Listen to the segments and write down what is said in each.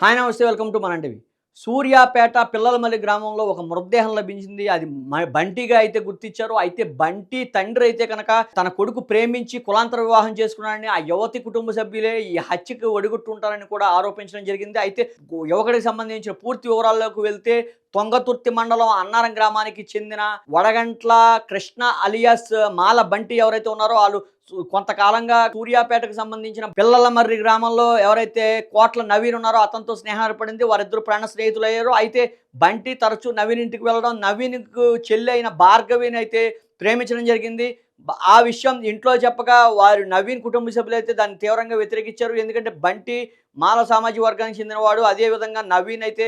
Hi నమస్తే welcome to మనంటివి సూర్యాపేట పిల్లలమల్లి గ్రామంలో ఒక మృతదేహం లభించింది. అది బంటిగా అయితే గుర్తించారు అయితే బంటి తండ్రి అయితే కనుక తన కొడుకు ప్రేమించి కులాంతర వివాహం చేసుకున్నాడని ఆ యువతి కుటుంబ సభ్యులే ఈ హత్యకు ఒడిగుట్టుంటారని కూడా ఆరోపించడం జరిగింది. అయితే యువకుడికి సంబంధించిన పూర్తి వివరాల్లోకి వెళ్తే తొంగతుర్తి మండలం అన్నారం గ్రామానికి చెందిన వడగంట్ల కృష్ణ అలియాస్ మాల బంటి ఎవరైతే ఉన్నారో వాళ్ళు కొంతకాలంగా సూర్యాపేటకు సంబంధించిన పిల్లల మర్రి గ్రామంలో ఎవరైతే కోట్ల నవీన్ ఉన్నారో అతనితో స్నేహం ఏర్పడింది వారిద్దరు ప్రాణ స్నేహితులు అయ్యారు అయితే బంటి తరచూ నవీన్ ఇంటికి వెళ్ళడం నవీన్కు చెల్లి అయిన భార్గవిని అయితే ప్రేమించడం జరిగింది. ఆ విషయం ఇంట్లో చెప్పగా వారు నవీన్ కుటుంబ సభ్యులు అయితే దాన్ని తీవ్రంగా వ్యతిరేకించారు. ఎందుకంటే బంటి మాల సామాజిక వర్గానికి చెందినవాడు. అదేవిధంగా నవీన్ అయితే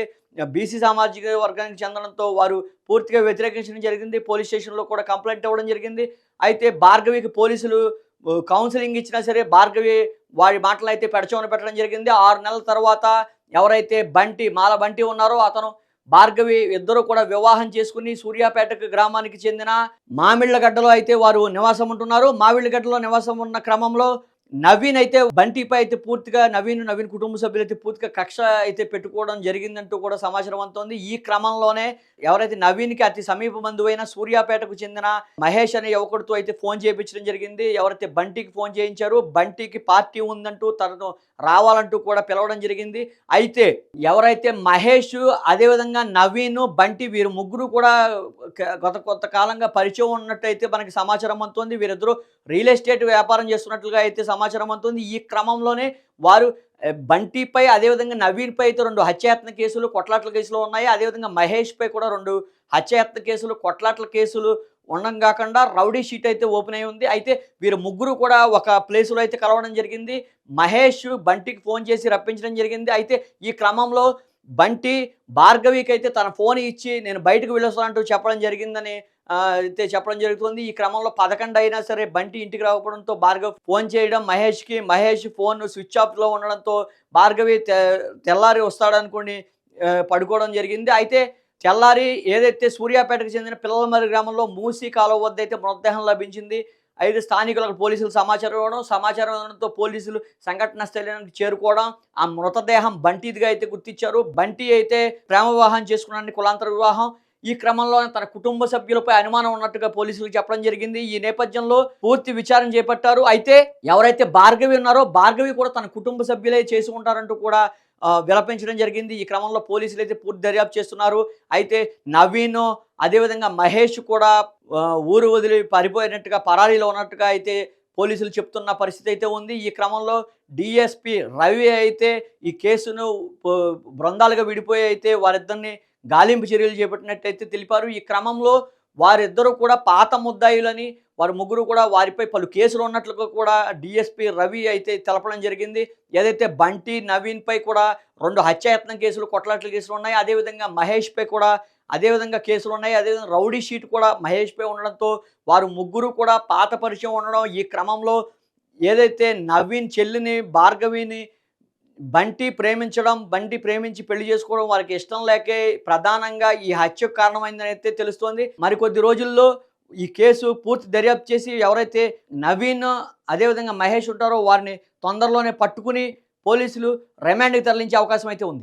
బీసీ సామాజిక వర్గానికి చెందడంతో వారు పూర్తిగా వ్యతిరేకించడం జరిగింది. పోలీస్ స్టేషన్లో కూడా కంప్లైంట్ ఇవ్వడం జరిగింది. అయితే భార్గవికి పోలీసులు కౌన్సిలింగ్ ఇచ్చినా సరే భార్గవి వారి మాటలు అయితే పెడచమని పెట్టడం జరిగింది. ఆరు నెలల తర్వాత ఎవరైతే బంటి మాల బంటి ఉన్నారో అతను భార్గవి ఇద్దరు కూడా వివాహం చేసుకుని సూర్యాపేట గ్రామానికి చెందిన మామిళ్ళగడ్డలో అయితే వారు నివాసం ఉంటున్నారు. మామిళ్ళగడ్డలో నివాసం ఉన్న క్రమంలో నవీన్ అయితే బంటిపై అయితే పూర్తిగా నవీన్ నవీన్ కుటుంబ సభ్యులు అయితే పూర్తిగా కక్ష అయితే పెట్టుకోవడం జరిగిందంటూ కూడా సమాచారం అందుతోంది. ఈ క్రమంలోనే ఎవరైతే నవీన్కి అతి సమీప బంధువైన సూర్యాపేటకు చెందిన మహేష్ అనే యువకుడితో అయితే ఫోన్ చేయించడం జరిగింది. ఎవరైతే బంటికి ఫోన్ చేయించారు బంటికి పార్టీ ఉందంటూ తనను రావాలంటూ కూడా పిలవడం జరిగింది. అయితే ఎవరైతే మహేష్ అదేవిధంగా నవీన్ బంటి వీరు ముగ్గురు కూడా గత కొంత కాలంగా పరిచయం ఉన్నట్టయితే మనకి సమాచారం అందుతోంది. వీరిద్దరూ రియల్ ఎస్టేట్ వ్యాపారం చేస్తున్నట్లుగా అయితే సమాచారం అందుతుంది. ఈ క్రమంలోనే వారు బంటిపై అదేవిధంగా నవీన్పై అయితే రెండు హత్యాయత్న కేసులు కొట్లాట్ల కేసులు ఉన్నాయి. అదేవిధంగా మహేష్పై కూడా రెండు హత్యాయత్న కేసులు కొట్లాట్ల కేసులు ఉండడం కాకుండా రౌడీ షీట్ అయితే ఓపెన్ అయి ఉంది. అయితే వీరు ముగ్గురు కూడా ఒక ప్లేసులో అయితే కలవడం జరిగింది. మహేష్ బంటికి ఫోన్ చేసి రప్పించడం జరిగింది. అయితే ఈ క్రమంలో బంటి భార్గవికి అయితే తన ఫోన్ ఇచ్చి నేను బయటకు వెళ్ళొస్తానంటూ చెప్పడం జరిగిందని అయితే చెప్పడం జరుగుతుంది. ఈ క్రమంలో పదకొండు అయినా సరే బంటి ఇంటికి రాకపోవడంతో భార్గవ్ ఫోన్ చేయడం మహేష్కి మహేష్ ఫోన్ స్విచ్ ఆఫ్లో ఉండడంతో భార్గవి తె- తెల్లారి వస్తాడనుకుని పడుకోవడం జరిగింది. అయితే తెల్లారి ఏదైతే సూర్యాపేటకు చెందిన పిల్లలమరి గ్రామంలో మూసీ కాలువ వద్ద అయితే మృతదేహం లభించింది. అయితే స్థానికులకు పోలీసులు సమాచారం ఇవ్వడం సమాచారం ఇవ్వడంతో పోలీసులు సంఘటన స్థలానికి చేరుకోవడం ఆ మృతదేహం బంటిదిగా అయితే గుర్తించారు. బంటి అయితే ప్రేమ వివాహం చేసుకున్నాడని కులాంతర వివాహం. ఈ క్రమంలో తన కుటుంబ సభ్యులపై అనుమానం ఉన్నట్టుగా పోలీసులకు చెప్పడం జరిగింది. ఈ నేపథ్యంలో పూర్తి విచారణ చేపట్టారు. అయితే ఎవరైతే భార్గవి ఉన్నారో భార్గవి కూడా తన కుటుంబ సభ్యులే చేసుకుంటారంటూ కూడా విలపించడం జరిగింది. ఈ క్రమంలో పోలీసులు అయితే పూర్తి దర్యాప్తు చేస్తున్నారు. అయితే నవీన్ అదేవిధంగా మహేష్ కూడా ఊరు వదిలి పారిపోయినట్టుగా పరారీలో ఉన్నట్టుగా అయితే పోలీసులు చెప్తున్న పరిస్థితి అయితే ఉంది. ఈ క్రమంలో డిఎస్పి రవి అయితే ఈ కేసును బృందాలుగా విడిపోయి అయితే వారిద్దరిని గాలింపు చర్యలు చేపట్టినట్టయితే తెలిపారు. ఈ క్రమంలో వారిద్దరూ కూడా పాత ముద్దాయిలని వారు ముగ్గురు కూడా వారిపై పలు కేసులు ఉన్నట్లుగా కూడా డిఎస్పీ రవి అయితే తెలపడం జరిగింది. ఏదైతే బంటి నవీన్పై కూడా రెండు హత్యాయత్నం కేసులు కొట్లాట్ల కేసులు ఉన్నాయి అదేవిధంగా మహేష్పై కూడా అదేవిధంగా కేసులు ఉన్నాయి అదేవిధంగా రౌడీ షీట్ కూడా మహేష్పై ఉండడంతో వారు ముగ్గురు కూడా పాత పరిచయం ఉండడం ఈ క్రమంలో ఏదైతే నవీన్ చెల్లిని భార్గవిని బంటి ప్రేమించడం బంటి ప్రేమించి పెళ్ళి చేసుకోవడం వారికి ఇష్టం లేకే ప్రధానంగా ఈ హత్యకు కారణమైందని అయితే తెలుస్తోంది. మరికొద్ది రోజుల్లో ఈ కేసు పూర్తి దర్యాప్తు చేసి ఎవరైతే నవీన్ అదేవిధంగా మహేష్ ఉంటారో వారిని తొందరలోనే పట్టుకుని పోలీసులు రిమాండ్కి తరలించే అవకాశం అయితే ఉంది.